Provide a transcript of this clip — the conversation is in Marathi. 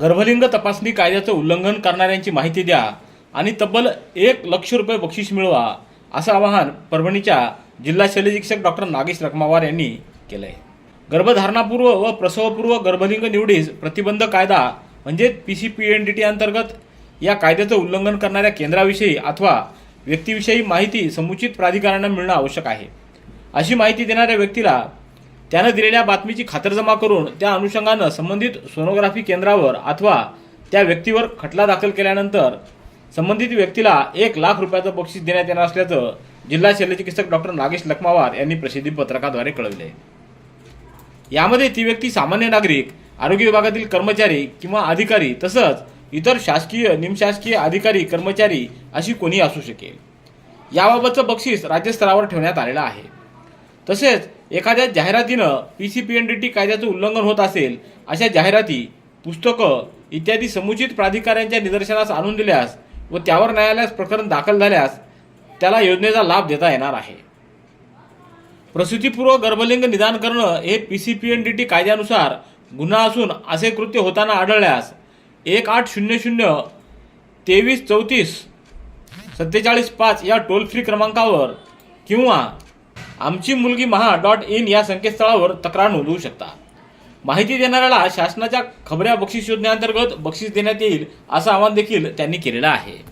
गर्भलिंग तपासणी कायद्याचं उल्लंघन करणाऱ्यांची माहिती द्या आणि तब्बल एक लक्ष रुपये बक्षीस मिळवा असं आवाहन परभणीच्या जिल्हा शल्यचिकित्सक डॉक्टर नागेश रखमावार यांनी केलं आहे गर्भधारणापूर्व व प्रसवपूर्व गर्भलिंग निवडीस प्रतिबंध कायदा म्हणजे P C P N D T अंतर्गत या कायद्याचं उल्लंघन करणाऱ्या केंद्राविषयी अथवा व्यक्तीविषयी माहिती समुचित प्राधिकरणांना मिळणं आवश्यक आहे. अशी माहिती देणाऱ्या व्यक्तीला त्यानं दिलेल्या बातमीची खातरजमा करून त्या अनुषंगानं संबंधित सोनोग्राफी केंद्रावर अथवा त्या व्यक्तीवर खटला दाखल केल्यानंतर संबंधित व्यक्तीला एक लाख रुपयाचं बक्षीस देण्यात येणार असल्याचं जिल्हा शल्यचिकित्सक डॉक्टर नागेश लखमावार यांनी प्रसिद्धी पत्रकाद्वारे कळविले. यामध्ये ती व्यक्ती सामान्य नागरिक आरोग्य विभागातील कर्मचारी किंवा अधिकारी तसंच इतर शासकीय निमशासकीय अधिकारी कर्मचारी अशी कोणी असू शकेल. याबाबतचं बक्षीस राज्यस्तरावर ठेवण्यात आलेलं आहे. तसेच एखाद्या जाहिरातीनं P C P N D T कायद्याचं उल्लंघन होत असेल अशा जाहिराती पुस्तकं इत्यादी समुचित प्राधिकाऱ्यांच्या निदर्शनास आणून दिल्यास व त्यावर न्यायालयास प्रकरण दाखल झाल्यास त्याला योजनेचा लाभ देता येणार आहे. प्रसूतीपूर्व गर्भलिंग निदान करणं हे P C P N D T कायद्यानुसार गुन्हा असून असे कृत्य होताना आढळल्यास एक आठ शून्य शून्य तेवीस चौतीस सत्तेचाळीस पाच या टोल फ्री क्रमांकावर किंवा आमची मुलगी महा डॉट इन या संकेतस्थळावर तक्रार नोंदवू शकता. माहिती देणाऱ्याला शासनाच्या खबऱ्या बक्षीस योजनेअंतर्गत बक्षीस देण्यात येईल असं आवाहन देखील त्यांनी केलेलं आहे.